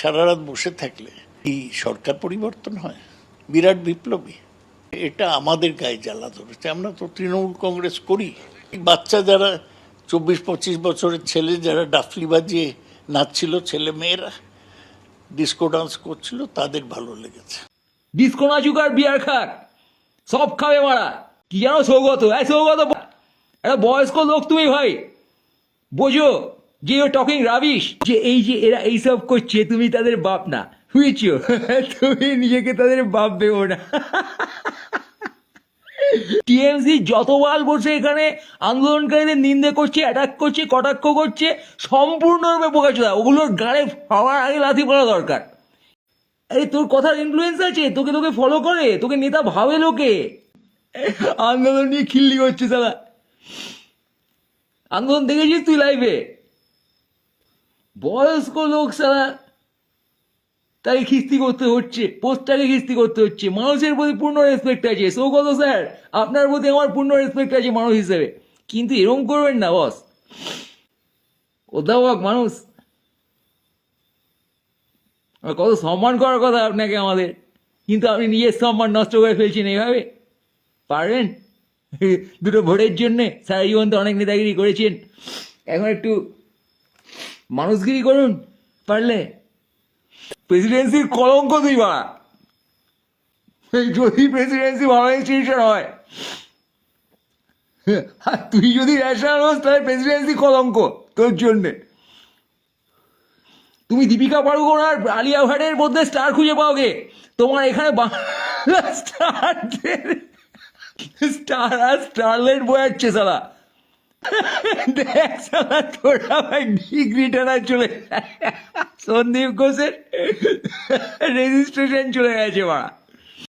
সারা রাত বসে থাকলে এই সরকার পরিবর্তন হয়? বিরাট বিপ্লবী। এটা আমাদের গায়ে জ্বালা ধরেছে। আমরা তো তৃণমূল কংগ্রেস করি। বাচ্চা যারা চব্বিশ পঁচিশ বছরের ছেলে, যারা ডাফলি বাজিয়ে নাচছিল, ছেলে মেয়েরা ডিস্কো ডান্স করছিল, তাদের ভালো লেগেছে। ডিস্কো নাচুক আর বিয়ার খাক। সব খাবে মারা। কি জানো সৌগত? হ্যাঁ সৌগত, একটা বয়স্ক লোক তুমি ভাই। বোঝো যে ইউ টকিং রাবিশ যে এই যে এরা এইসব করছে, তুমি তাদের বাপ না। বুঝছ তুমি নিজেকে তাদের বাপ ভেবো না। টিএমসি যতবার বসে এখানে, আন্দোলনকারীদের নিন্দে করছে অ্যাটাক করছে, কটাক্ষ করছে, সম্পূর্ণরূপে বোকাচোদা ওগুলোর গাড়ে হওয়ার আগে লাথি পড়া দরকার। আরে, তোর কথার ইনফ্লুয়েন্স আছে? তোকে তোকে ফলো করে? তোকে নেতা ভাবে লোকে? আন্দোলন নিয়ে খিল্লি করছে সালা আন্দোলন দেখেছিস তুই লাইভে বয়স্ক লোক সারা তাকে খিস্তি করতে হচ্ছে পোস্টটাকে খিস্তি করতে হচ্ছে। মানুষের প্রতি পূর্ণ রেসপেক্ট আছে। সৌগত স্যার আপনার প্রতি আমার পূর্ণ রেসপেক্ট আছে মানুষ হিসেবে। কিন্তু এরকম করবেন না বস অধ্যাপক মানুষ। কত সম্মান করার কথা আপনাকে আমাদের। কিন্তু আপনি নিজের সম্মান নষ্ট করে ফেলছেন এইভাবে। পারবেন? দুটো ভোটের জন্যে সারা জীবন তো অনেক নেতাগিরি করেছেন। এখন একটু মানুষগিরি করুন, পারলে। প্রেসিডেন্সির কলঙ্ক তুই বা যদি প্রেসিডেন্সি ভালো ইনস্টিটিউশন হয়। আর তুই যদি ন্যাশনাল হোস, তাহলে প্রেসিডেন্সি কলঙ্ক তোর জন্যে। তুমি দীপিকা পাড়ুকোন আর আলিয়া ভাটের মধ্যে স্টার খুঁজে পাও গে তোমার এখানে স্টার স্টার আর স্টারলাইট বয়াচ্ছে সালা সন্দীপ ঘোষের রেজিস্ট্রেশন চলে গেছে মারা।